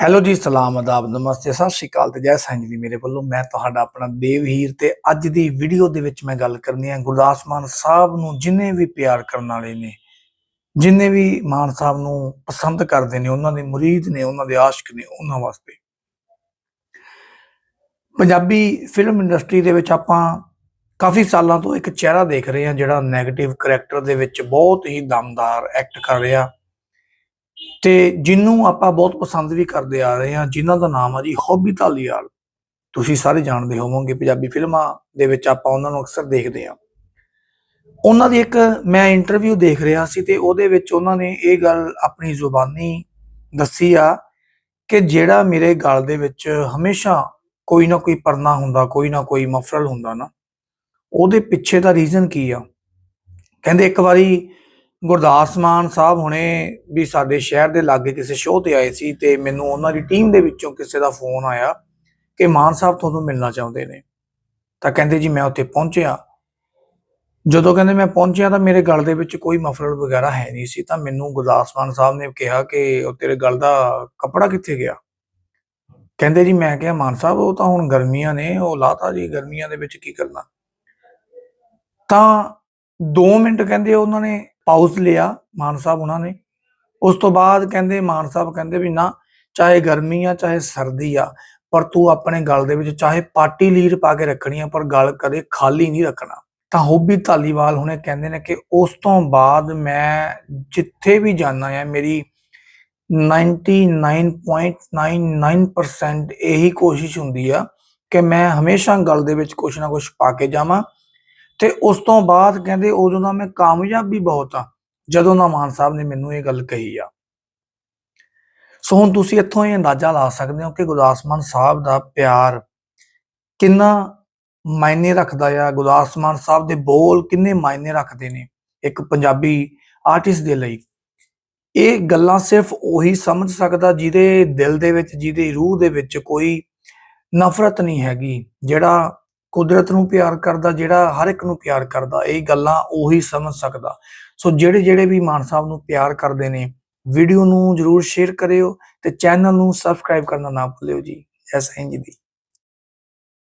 Hello ਜੀ, ਸਲਾਮ ਆਦਾਬ ਨਮਸਤੇ, ਸਤਿ ਸ਼੍ਰੀ ਅਕਾਲ ਤੇ ਜੈ ਸਾਈਂ ਜੀ ਮੇਰੇ ਵੱਲੋਂ। ਮੈਂ ਤੁਹਾਡਾ ਆਪਣਾ ਦੇਵਹੀਰ ਤੇ ਅੱਜ ਦੀ ਵੀਡੀਓ ਦੇ ਵਿੱਚ ਮੈਂ ਗੱਲ ਕਰਨੀ ਹੈ ਗੁਰਦਾਸ ਮਾਨ ਸਾਹਿਬ ਨੂੰ ਜਿੰਨੇ ਵੀ ਪਿਆਰ ਕਰਨ ਵਾਲੇ ਨੇ, ਜਿੰਨੇ ਵੀ ਮਾਨ ਸਾਹਿਬ ਨੂੰ ਪਸੰਦ ਕਰਦੇ ਨੇ, ਉਹਨਾਂ ਦੇ ਮੁਰੀਦ ਨੇ, ਉਹਨਾਂ ਦੇ ਆਸ਼ਿਕ ਨੇ, ਉਹਨਾਂ ਵਾਸਤੇ। ਪੰਜਾਬੀ ਫਿਲਮ ਇੰਡਸਟਰੀ ਦੇ ਵਿੱਚ ਆਪਾਂ ਕਾਫੀ ਸਾਲਾਂ ਤੋਂ ਇੱਕ ਚਿਹਰਾ ਦੇਖ ਰਹੇ ਹਾਂ ਜਿਹੜਾ 네ਗੇਟਿਵ ਕੈਰੈਕਟਰ ਦੇ ਵਿੱਚ ਬਹੁਤ ਹੀ ਦਮਦਾਰ ਐਕਟ ਕਰ ਰਿਹਾ। ਤੇ ਜਿਹਨੂੰ ਆਪਾਂ ਬਹੁਤ ਪਸੰਦ ਵੀ ਕਰਦੇ ਆ ਰਹੇ ਹਾਂ ਜਿਨ੍ਹਾਂ ਦਾ ਨਾਮ ਆ ਜੀ ਹੌਬੀ ਧਾਲੀਵਾਲ ਤੁਸੀਂ ਸਾਰੇ ਜਾਣਦੇ ਹੋਵੋਗੇ ਪੰਜਾਬੀ ਫਿਲਮਾਂ ਦੇ ਵਿੱਚ ਆਪਾਂ ਉਹਨਾਂ ਨੂੰ ਅਕਸਰ ਦੇਖਦੇ ਹਾਂ। ਉਹਨਾਂ ਦੀ ਇੱਕ ਮੈਂ ਇੰਟਰਵਿਊ ਦੇਖ ਰਿਹਾ ਸੀ ਤੇ ਉਹਦੇ ਵਿੱਚ ਉਹਨਾਂ ਨੇ ਇਹ ਗੱਲ ਆਪਣੀ ਜ਼ੁਬਾਨੀ ਦੱਸੀ ਆ ਕਿ ਜਿਹੜਾ ਮੇਰੇ ਗਲ ਦੇ ਵਿੱਚ ਹਮੇਸ਼ਾ ਕੋਈ ਨਾ ਕੋਈ ਪਰਨਾ ਹੁੰਦਾ, ਕੋਈ ਨਾ ਕੋਈ ਮਫਰਲ ਹੁੰਦਾ ਨਾ, ਉਹਦੇ ਪਿੱਛੇ ਦਾ ਰੀਜ਼ਨ ਕੀ ਆ? ਕਹਿੰਦੇ ਇੱਕ ਵਾਰੀ ਗੁਰਦਾਸ ਮਾਨ ਸਾਹਿਬ ਹੁਣੇ ਵੀ ਸਾਡੇ ਸ਼ਹਿਰ ਦੇ ਲਾਗੇ ਕਿਸੇ ਸ਼ੋਅ ਤੇ ਆਏ ਸੀ ਤੇ ਮੈਨੂੰ ਉਹਨਾਂ ਦੀ ਟੀਮ ਦੇ ਵਿੱਚੋਂ ਕਿਸੇ ਦਾ ਫੋਨ ਆਇਆ ਕਿ ਮਾਨ ਸਾਹਿਬ ਤੁਹਾਨੂੰ ਮਿਲਣਾ ਚਾਹੁੰਦੇ ਨੇ। ਤਾਂ ਕਹਿੰਦੇ ਜੀ ਮੈਂ ਉੱਥੇ ਪਹੁੰਚਿਆ। ਜਦੋਂ ਕਹਿੰਦੇ ਮੈਂ ਪਹੁੰਚਿਆ ਤਾਂ ਮੇਰੇ ਗਲ ਦੇ ਵਿੱਚ ਕੋਈ ਮਫਰਲ ਵਗੈਰਾ ਹੈ ਨਹੀਂ ਸੀ ਤਾਂ ਮੈਨੂੰ ਗੁਰਦਾਸ ਮਾਨ ਸਾਹਿਬ ਨੇ ਕਿਹਾ ਕਿ ਉਹ ਤੇਰੇ ਗਲ ਦਾ ਕੱਪੜਾ ਕਿੱਥੇ ਗਿਆ? ਕਹਿੰਦੇ ਜੀ ਮੈਂ ਕਿਹਾ ਮਾਨ ਸਾਹਿਬ ਉਹ ਤਾਂ ਹੁਣ ਗਰਮੀਆਂ ਨੇ, ਉਹ ਲਾਤਾ ਜੀ ਗਰਮੀਆਂ ਦੇ ਵਿੱਚ ਕੀ ਕਰਨਾ। ਤਾਂ 2 ਮਿੰਟ ਕਹਿੰਦੇ ਉਹਨਾਂ ਨੇ ਪਾਉਸ ਲਿਆ ਮਾਨ ਸਾਹਿਬ ਉਹਨਾਂ ਨੇ। ਉਸ ਤੋਂ ਬਾਅਦ ਕਹਿੰਦੇ, ਮਾਨ ਸਾਹਿਬ ਕਹਿੰਦੇ ਵੀ ਨਾ, ਚਾਹੇ ਗਰਮੀ ਆ, ਚਾਹੇ ਸਰਦੀ ਆ, ਪਰ ਤੂੰ ਆਪਣੇ ਗਲ ਦੇ ਵਿੱਚ ਚਾਹੇ ਪਾਟੀ ਲੀਰ ਪਾ ਕੇ ਰੱਖਣੀ ਆ, ਪਰ ਗਲ ਕਦੇ ਖਾਲੀ ਨਹੀਂ ਰੱਖਣਾ। ਤਾਂ ਹੋਬੀ ਧਾਲੀਵਾਲ ਹੁਣੇ ਕਹਿੰਦੇ ਨੇ ਕਿ ਉਸ ਤੋਂ ਬਾਅਦ ਮੈਂ ਜਿੱਥੇ ਵੀ ਜਾਣਾ ਆ, ਮੇਰੀ 99.99% ਇਹੀ ਕੋਸ਼ਿਸ਼ ਹੁੰਦੀ ਆ ਕਿ ਮੈਂ ਹਮੇਸ਼ਾ ਗਲ ਦੇ ਵਿੱਚ ਕੁਛ ਨਾ ਕੁਛ ਪਾ ਕੇ ਜਾਵਾਂ। ਤੇ ਉਸ ਤੋਂ ਬਾਅਦ ਕਹਿੰਦੇ ਉਦੋਂ ਦਾ ਮੈਂ ਕਾਮਯਾਬ ਵੀ ਬਹੁਤ ਆ, ਜਦੋਂ ਦਾ ਮਾਨ ਸਾਹਿਬ ਨੇ ਮੈਨੂੰ ਇਹ ਗੱਲ ਕਹੀ ਆ। ਸੋ ਹੁਣ ਤੁਸੀਂ ਇੱਥੋਂ ਇਹ ਅੰਦਾਜ਼ਾ ਲਾ ਸਕਦੇ ਹੋ ਕਿ ਗੁਰਦਾਸ ਮਾਨ ਸਾਹਿਬ ਦਾ ਪਿਆਰ ਕਿੰਨਾ ਮਾਇਨੇ ਰੱਖਦਾ ਆ, ਗੁਰਦਾਸ ਮਾਨ ਸਾਹਿਬ ਦੇ ਬੋਲ ਕਿੰਨੇ ਮਾਇਨੇ ਰੱਖਦੇ ਨੇ ਇੱਕ ਪੰਜਾਬੀ ਆਰਟਿਸਟ ਦੇ ਲਈ। ਇਹ ਗੱਲਾਂ ਸਿਰਫ ਉਹੀ ਸਮਝ ਸਕਦਾ ਜਿਹਦੇ ਦਿਲ ਦੇ ਵਿੱਚ, ਜਿਹਦੀ ਰੂਹ ਦੇ ਵਿੱਚ ਕੋਈ ਨਫ਼ਰਤ ਨਹੀਂ ਹੈਗੀ, ਜਿਹੜਾ ਕੁਦਰਤ ਨੂੰ ਪਿਆਰ ਕਰਦਾ, ਜਿਹੜਾ ਹਰ ਇੱਕ ਨੂੰ ਪਿਆਰ ਕਰਦਾ, ਇਹ ਗੱਲਾਂ ਉਹੀ ਸਮਝ ਸਕਦਾ। ਸੋ ਜਿਹੜੇ ਜਿਹੜੇ ਵੀ ਮਾਨ ਸਾਹਿਬ ਨੂੰ ਪਿਆਰ ਕਰਦੇ ਨੇ, ਵੀਡੀਓ ਨੂੰ ਜਰੂਰ ਸ਼ੇਅਰ ਕਰਿਓ ਤੇ ਚੈਨਲ ਨੂੰ ਸਬਸਕ੍ਰਾਈਬ ਕਰਨਾ ਨਾ ਭੁੱਲਿਓ ਜੀ। ਜੈ ਸਾਈਂ ਜੀ ਦੀ।